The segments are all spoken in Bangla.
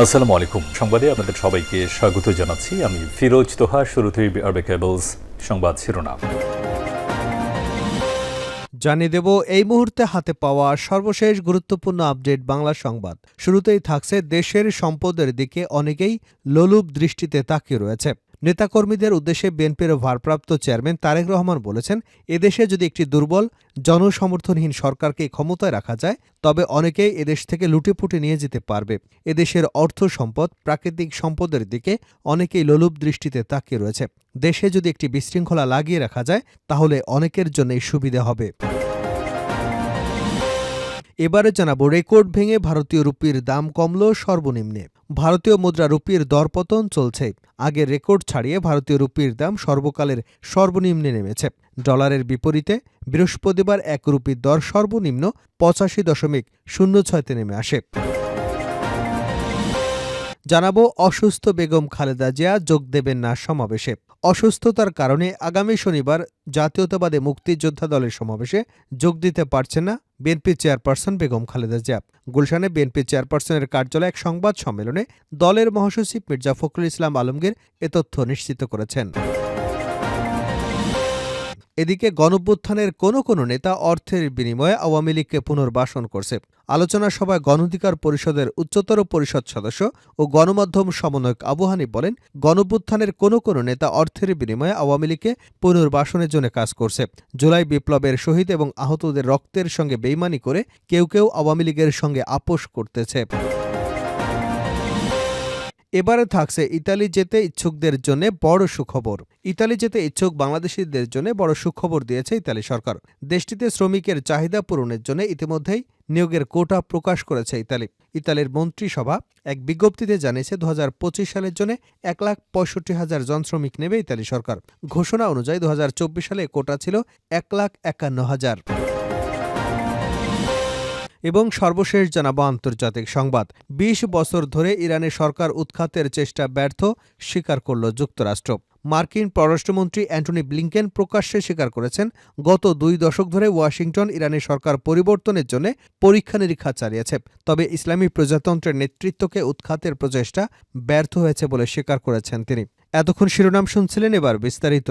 আসসালামু আলাইকুম। সংবাদে আপনাদের সবাইকে স্বাগত জানাচ্ছি। আমি ফিরোজ তোহা, শুরুতেই আরবে কেবলস সংবাদ শিরোনাম। জানিয়ে দেব, এই মুহূর্তে হাতে পাওয়া সর্বশেষ গুরুত্বপূর্ণ আপডেট বাংলা সংবাদ। শুরুতেই থাকছে দেশের সম্পদের দিকে অনেকেই লোলুপ দৃষ্টিতে তাকিয়ে রয়েছে। নেতাকর্মীদের উদ্দেশ্যে বিএনপির ভারপ্রাপ্ত চেয়ারম্যান তারেক রহমান বলেছেন, এদেশে যদি একটি দুর্বল, জনসমর্থনহীন সরকারকে ক্ষমতায় রাখা যায়, তবে অনেকেই এদেশ থেকে লুটেপুটে নিয়ে যেতে পারবে। এদেশের অর্থ সম্পদ, প্রাকৃতিক সম্পদের দিকে অনেকেই লোলুপ দৃষ্টিতে তাকিয়ে রয়েছে। দেশে যদি একটি বিশৃঙ্খলা লাগিয়ে রাখা যায়, তাহলে অনেকের জন্যই সুবিধা হবে। এবারে জানাব রেকর্ড ভেঙে ভারতীয় রুপির দাম কমল সর্বনিম্নে। ভারতীয় মুদ্রা রুপির দরপতন চলছে। আগের রেকর্ড ছাড়িয়ে ভারতীয় রুপির দাম সর্বকালের সর্বনিম্নে নেমেছে। ডলারের বিপরীতে বৃহস্পতিবার এক রুপির দর সর্বনিম্ন পঁচাশি দশমিক শূন্য ছয়তে নেমে আসে। জানাব অসুস্থ বেগম খালেদা জিয়া যোগ দেবেন না সমাবেশে। অসুস্থতার কারণে আগামী শনিবার জাতীয়তাবাদী মুক্তিযোদ্ধা দলের সমাবেশে যোগ দিতে পারছেন না বিএনপি চেয়ারপারসন বেগম খালেদা জিয়া। গুলশানে বিএনপি চেয়ারপারসনের কার্যালয়ে এক সংবাদ সম্মেলনে দলের মহাসচিব মির্জা ফখরুল ইসলাম আলমগীর এ তথ্য নিশ্চিত করেছেন। এদিকে গণভ্যুত্থানের কোনো কোনো নেতা অর্থের বিনিময়ে আওয়ামী লীগকে পুনর্বাসন করছে। আলোচনা সভায় গণঅধিকার পরিষদের উচ্চতর পরিষদ সদস্য ও গণমাধ্যম সমন্বয়ক আবু হানিফ বলেন, গণভ্যুত্থানের কোনো কোনো নেতা অর্থের বিনিময়ে আওয়ামী লীগকে পুনর্বাসনের জন্য কাজ করছে। জুলাই বিপ্লবের শহীদ এবং আহতদের রক্তের সঙ্গে বেইমানি করে কেউ কেউ আওয়ামী লীগের সঙ্গে আপোষ করতেছে। এবারে থাকছে ইতালি যেতে ইচ্ছুকদের জন্য বড় সুখবর। ইতালি যেতে ইচ্ছুক বাংলাদেশিদের জন্য বড় সুখবর দিয়েছে ইতালি সরকার। দেশটিতে শ্রমিকের চাহিদা পূরণের জন্য ইতিমধ্যেই নিয়োগের কোটা প্রকাশ করেছে ইতালি। ইতালির মন্ত্রিসভা এক বিজ্ঞপ্তিতে জানিয়েছে দু হাজার পঁচিশ সালের জন্য এক লাখ পঁয়ষট্টি হাজার জন শ্রমিক নেবে ইতালি সরকার। ঘোষণা অনুযায়ী দু হাজার চব্বিশ সালে কোটা ছিল এক লাখ একান্ন হাজার। এবং সর্বশেষ জানাব আন্তর্জাতিক সংবাদ। ২০ বছর ধরে ইরানের সরকার উৎখাতের চেষ্টা ব্যর্থ, স্বীকার করল যুক্তরাষ্ট্র। মার্কিন পররাষ্ট্রমন্ত্রী অ্যান্টনি ব্লিংকেন প্রকাশ্যে স্বীকার করেছেন, গত দুই দশক ধরে ওয়াশিংটন ইরানের সরকার পরিবর্তনের জন্য পরীক্ষা নিরীক্ষা চালিয়েছে। তবে ইসলামী প্রজাতন্ত্রের নেতৃত্বকে উৎখাতের প্রচেষ্টা ব্যর্থ হয়েছে বলে স্বীকার করেছেন তিনি। এতক্ষণ শিরোনাম শুনছিলেন এবার বিস্তারিত।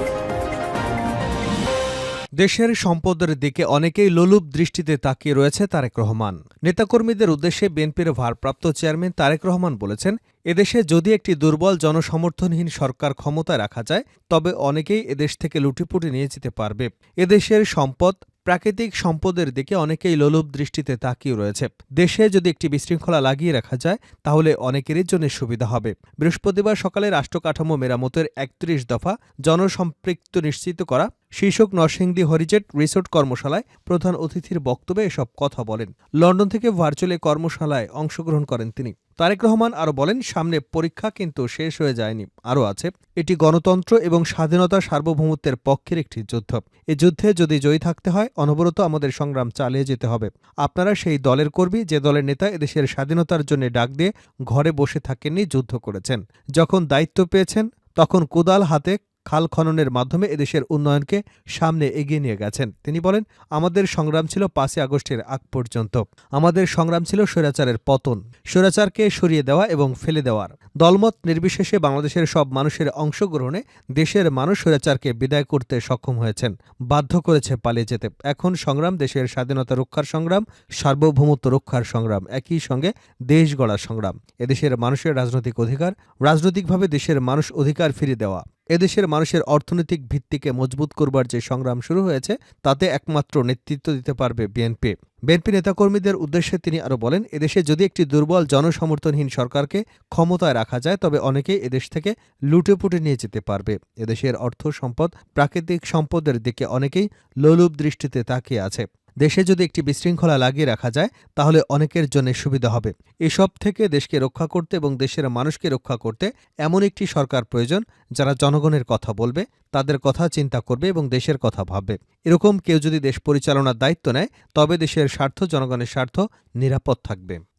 দেশের সম্পদের দিকে অনেকেই লোলুপ দৃষ্টিতে তাকিয়ে রয়েছে তারেক রহমান। নেতাকর্মীদের উদ্দেশ্যে বিএনপির ভারপ্রাপ্ত চেয়ারম্যান তারেক রহমান বলেছেন, এদেশে যদি একটি দুর্বল জনসমর্থনহীন সরকার ক্ষমতায় রাখা যায়, তবে অনেকেই এদেশ থেকে লুটিপুটি নিয়ে যেতে পারবে। এদেশের সম্পদ প্রাকৃতিক সম্পদের দিকে অনেকেই লোলুপ দৃষ্টিতে তাকিয়ে রয়েছে। দেশে যদি একটি বিশৃঙ্খলা লাগিয়ে রাখা যায়, তাহলে অনেকেরই জন্য সুবিধা হবে। বৃহস্পতিবার সকালে রাষ্ট্রকাঠামো মেরামতের একত্রিশ দফা জনসম্পৃক্ত নিশ্চিত করা, শীর্ষক নরসিংদী হরিজেট রিসোর্ট কর্মশালায় প্রধান অতিথির বক্তব্যে এসব কথা বলেন। লন্ডন থেকে ভার্চুয়ালি কর্মশালায় অংশগ্রহণ করেন তিনি। তারেক রহমান আরও বলেন, সামনে পরীক্ষা কিন্তু শেষ হয়ে যায়নি। আরও আছে, এটি গণতন্ত্র এবং স্বাধীনতা সার্বভৌমত্বের পক্ষের একটি যুদ্ধ। এ যুদ্ধে যদি জয়ী থাকতে হয়, অনবরত আমাদের সংগ্রাম চালিয়ে যেতে হবে। আপনারা সেই দলের কর্মী, যে দলের নেতা এদেশের স্বাধীনতার জন্য ডাক দিয়ে ঘরে বসে থাকেননি, যুদ্ধ করেছেন। যখন দায়িত্ব পেয়েছেন, তখন কোদাল হাতে খাল খননের মাধ্যমে এদেশের উন্নয়নকে সামনে এগিয়ে নিয়ে গেছেন। তিনি বলেন, আমাদের সংগ্রাম ছিল পাঁচই আগস্টের আগ পর্যন্ত। আমাদের সংগ্রাম ছিল স্বৈরাচারের পতন। স্বৈরাচারকে সরিয়ে দেওয়া এবং ফেলে দেওয়ার। দলমত নির্বিশেষে বাংলাদেশের সব মানুষের অংশগ্রহণে দেশের মানুষ স্বৈরাচারকে বিদায় করতে সক্ষম হয়েছেন। বাধ্য করেছে পালিয়ে যেতে। এখন সংগ্রাম, দেশের স্বাধীনতা রক্ষার সংগ্রাম, সার্বভৌমত্ব রক্ষার সংগ্রাম। একই সঙ্গে দেশ গড়ার সংগ্রাম। এদেশের মানুষের রাজনৈতিক অধিকার, রাজনৈতিকভাবে দেশের মানুষ অধিকার ফিরিয়ে দেওয়া। এদেশের মানুষের অর্থনৈতিক ভিত্তিকে মজবুত করবার যে সংগ্রাম শুরু হয়েছে, তাতে একমাত্র নেতৃত্ব দিতে পারবে বিএনপি। বিএনপি নেতাকর্মীদের উদ্দেশ্যে তিনি আরও বলেন, এদেশে যদি একটি দুর্বল জনসমর্থনহীন সরকারকে ক্ষমতায় রাখা যায়, তবে অনেকেই এদেশ থেকে লুটেপুটে নিয়ে যেতে পারবে। এদেশের অর্থ সম্পদ, প্রাকৃতিক সম্পদের দিকে অনেকেই লোলুপ দৃষ্টিতে তাকিয়ে আছে। দেশে যদি একটি বিশৃঙ্খলা লাগিয়ে রাখা যায়, তাহলে অনেকের জন্য সুবিধা হবে। এসব থেকে দেশকে রক্ষা করতে এবং দেশের মানুষকে রক্ষা করতে এমন একটি সরকার প্রয়োজন, যারা জনগণের কথা বলবে, তাদের কথা চিন্তা করবে এবং দেশের কথা ভাববে। এরকম কেউ যদি দেশ পরিচালনার দায়িত্ব নেয়, তবে দেশের স্বার্থ, জনগণের স্বার্থ নিরাপদ থাকবে।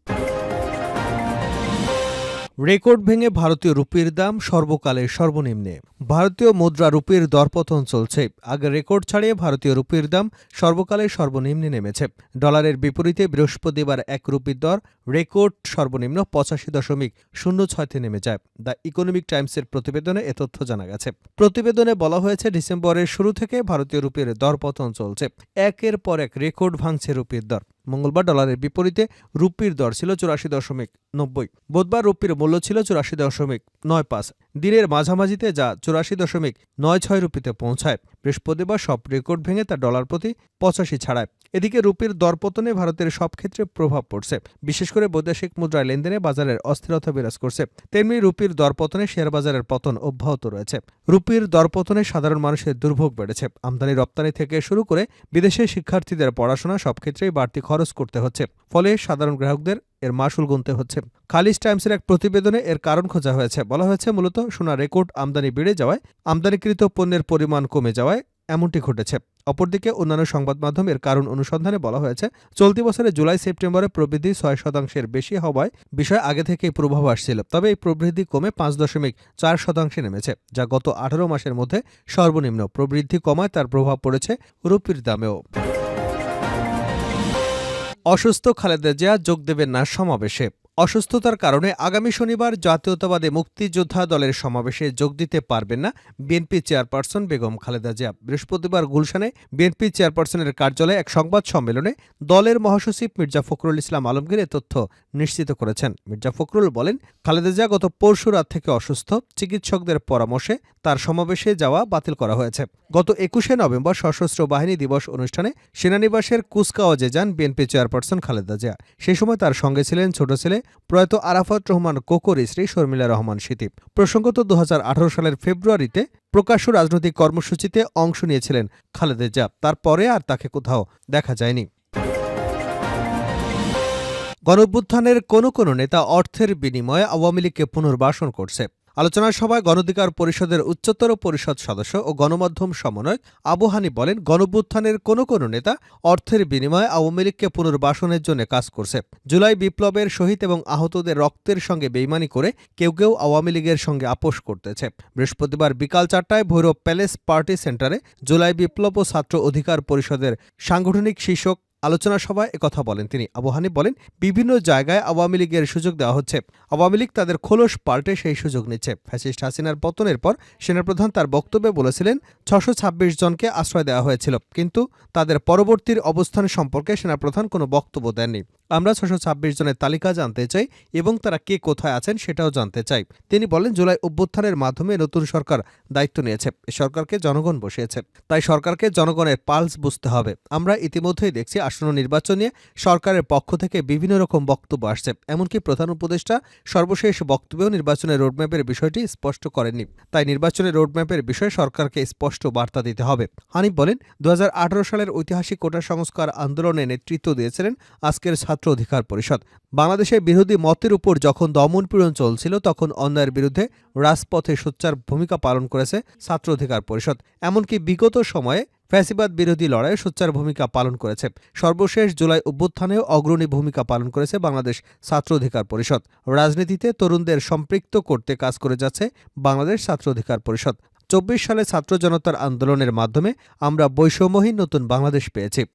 রেকর্ড ভেঙে ভারতীয় রুপির দাম সর্বকালের সর্বনিম্নে। ভারতীয় মুদ্রা রুপির দরপতন চলছে। আগে রেকর্ড ছাড়িয়ে ভারতীয় রুপির দাম সর্বকালের সর্বনিম্নে নেমেছে। ডলারের বিপরীতে বৃহস্পতিবার এক রুপির দর রেকর্ড সর্বনিম্ন পঁচাশি দশমিক শূন্য ছয়তে নেমে যায়। দ্য ইকোনমিক টাইমসের প্রতিবেদনে এ তথ্য জানা গেছে। প্রতিবেদনে বলা হয়েছে, ডিসেম্বরের শুরু থেকে ভারতীয় রুপির দরপতন চলছে। একের পর এক রেকর্ড ভাঙছে রুপির দর। মঙ্গলবার ডলারের বিপরীতে রুপির দর ছিল চুরাশি দশমিক নব্বই। বুধবার রুপির মূল্য ছিল চুরাশি দশমিক নয় পাঁচ। দিনের মাঝামাঝিতে যা চুরাশি দশমিক নয় ছয় রুপিতে পৌঁছায়। বৃহস্পতিবার সব রেকর্ড ভেঙে তা ডলার প্রতি পঁচাশি ছাড়ায়। এদিকে রুপির দরপতনে ভারতের সব ক্ষেত্রে প্রভাব পড়ছে। বিশেষ করে বৈদেশিক মুদ্রায় লেনদেনে বাজারের অস্থিরতা বিরাজ করছে। তেমনি রুপির দরপতনে শেয়ার বাজারের পতন অব্যাহত রয়েছে। রুপির দরপতনে সাধারণ মানুষের দুর্ভোগ বেড়েছে। আমদানি রপ্তানি থেকে শুরু করে বিদেশে শিক্ষার্থীদের পড়াশোনা সব ক্ষেত্রেই বাড়তি খরচ করতে হচ্ছে। ফলে সাধারণ গ্রাহকদের এর মাসুল গুনতে হচ্ছে। খালিজ টাইমসের এক প্রতিবেদনে এর কারণ খোঁজা হয়েছে। বলা হয়েছে, মূলত সোনা রেকর্ড আমদানি বেড়ে যাওয়ায়, আমদানিকৃত পণ্যের পরিমাণ কমে যাওয়ায় এমনটি ঘটেছে। অপরদিকে অন্যান্য সংবাদ মাধ্যম এর কারণ অনুসন্ধানে বলা হয়েছে, চলতি বছরে জুলাই সেপ্টেম্বরে প্রবৃদ্ধি ছয় শতাংশের বেশি হওয়ায় বিষয় আগে থেকেই প্রভাব আসছিল। তবে এই প্রবৃদ্ধি কমে পাঁচ দশমিক চার শতাংশে নেমেছে, যা গত আঠারো মাসের মধ্যে সর্বনিম্ন। প্রবৃদ্ধি কমায় তার প্রভাব পড়েছে রুপির দামেও। অসুস্থ খালেদা জিয়া যোগ দেবেন না সমাবেশে। অসুস্থতার কারণে আগামী শনিবার জাতীয়তাবাদী মুক্তিযোদ্ধা দলের সমাবেশে যোগ দিতে পারবেন না বিএনপি চেয়ারপারসন বেগম খালেদা জিয়া। বৃহস্পতিবার গুলশানে বিএনপি চেয়ারপারসনের কার্যালয়ে এক সংবাদ সম্মেলনে দলের মহাসচিব মির্জা ফখরুল ইসলাম আলমগীর এ তথ্য নিশ্চিত করেছেন। মির্জা ফখরুল বলেন, খালেদা জিয়া গত পরশু রাত থেকে অসুস্থ। চিকিৎসকদের পরামর্শে তার সমাবেশে যাওয়া বাতিল করা হয়েছে। গত একুশে নভেম্বর সশস্ত্র বাহিনী দিবস অনুষ্ঠানে সেনানিবাসের কুচকাওয়াজে যান বিএনপি চেয়ারপারসন খালেদা জিয়া। সেই সময় তার সঙ্গে ছিলেন ছোট ছেলে প্রয়াত আরাফাত রহমান কোকর স্ত্রী শর্মিলা রহমান সিতিব প্রসঙ্গত দু হাজার আঠারো সালের ফেব্রুয়ারিতে প্রকাশ্য রাজনৈতিক কর্মসূচিতে অংশ নিয়েছিলেন খালেদা জাব তারপরে আর তাকে কোথাও দেখা যায়নি। গণভ্যুত্থানের কোনো কোনো নেতা অর্থের বিনিময়ে আওয়ামী লীগকে পুনর্বাসন করছে। আলোচনা সভায় গণধিকার পরিষদের উচ্চতর পরিষদ সদস্য ও গণমাধ্যম সমন্বয়ক আবু হানি বলেন, গণভ্যুত্থানের কোনো কোনো নেতা অর্থের বিনিময়ে আওয়ামী লীগকে পুনর্বাসনের জন্য কাজ করছে। জুলাই বিপ্লবের শহীদ এবং আহতদের রক্তের সঙ্গে বেইমানি করে কেউ কেউ আওয়ামী লীগের সঙ্গে আপোষ করতেছে। বৃহস্পতিবার বিকাল চারটায় ভৈরব প্যালেস পার্টি সেন্টারে জুলাই বিপ্লব ও ছাত্র অধিকার পরিষদের সাংগঠনিক শীর্ষক আলোচনা সভায় একথা বলেন। তিনি আবু হানিফ বলেন, বিভিন্ন জায়গায় আওয়ামী লীগের সুযোগ দেওয়া হচ্ছে। আওয়ামী লীগ তাদের খোলস পাল্টে সেই সুযোগ নিচ্ছে। ফ্যাসিস্ট হাসিনার পতনের পর সেনাপ্রধান তার বক্তব্যে বলেছিলেন ছশো ছাব্বিশ জনকে আশ্রয় দেওয়া হয়েছিল, কিন্তু তাদের পরবর্তীর অবস্থান সম্পর্কে সেনাপ্রধান কোনো বক্তব্য দেননি। আমরা ছশো ছাব্বিশ জনের তালিকা জানতে চাই এবং তারা কে কোথায় আছেন সেটাও জানতে চাই। তিনি বলেন, জুলাই অভ্যুত্থানের মাধ্যমে নতুন সরকার দায়িত্ব নিয়েছে। সরকারকে জনগণ বসিয়েছে। তাই সরকারকে জনগণের পালস বুঝতে হবে। আমরা ইতিমধ্যেই দেখছি আসন্ন নির্বাচন নিয়ে সরকারের পক্ষ থেকে বিভিন্ন রকম বক্তব্য আসছে। এমনকি প্রধান উপদেষ্টা সর্বশেষ বক্তব্যেও নির্বাচনের রোডম্যাপের বিষয়টি স্পষ্ট করেননি। তাই নির্বাচনের রোডম্যাপের বিষয়ে সরকারকে স্পষ্ট বার্তা দিতে হবে। হানিফ বলেন দু হাজার আঠারো সালের ঐতিহাসিক কোটা সংস্কার আন্দোলনে নেতৃত্ব দিয়েছিলেন আজকের ছাত্র অধিকার পরিষদ। বাংলাদেশের বিরোধী মতের উপর যখন দমন পীড়ন চলছিল, তখন অন্যায়ের বিরুদ্ধে রাজপথে সোচ্চার ভূমিকা পালন করেছে ছাত্র অধিকার পরিষদ। এমনকি বিগত সময়ে ফ্যাসিবাদ বিরোধী লড়াইয়ে সোচ্চার ভূমিকা পালন করেছে। সর্বশেষ জুলাই অভ্যুত্থানেও অগ্রণী ভূমিকা পালন করেছে বাংলাদেশ ছাত্র অধিকার পরিষদ। রাজনীতিতে তরুণদের সম্পৃক্ত করতে কাজ করে যাচ্ছে বাংলাদেশ ছাত্র অধিকার পরিষদ। চব্বিশ সালে ছাত্র জনতার আন্দোলনের মাধ্যমে আমরা বৈষম্যহীন নতুন বাংলাদেশ পেয়েছি।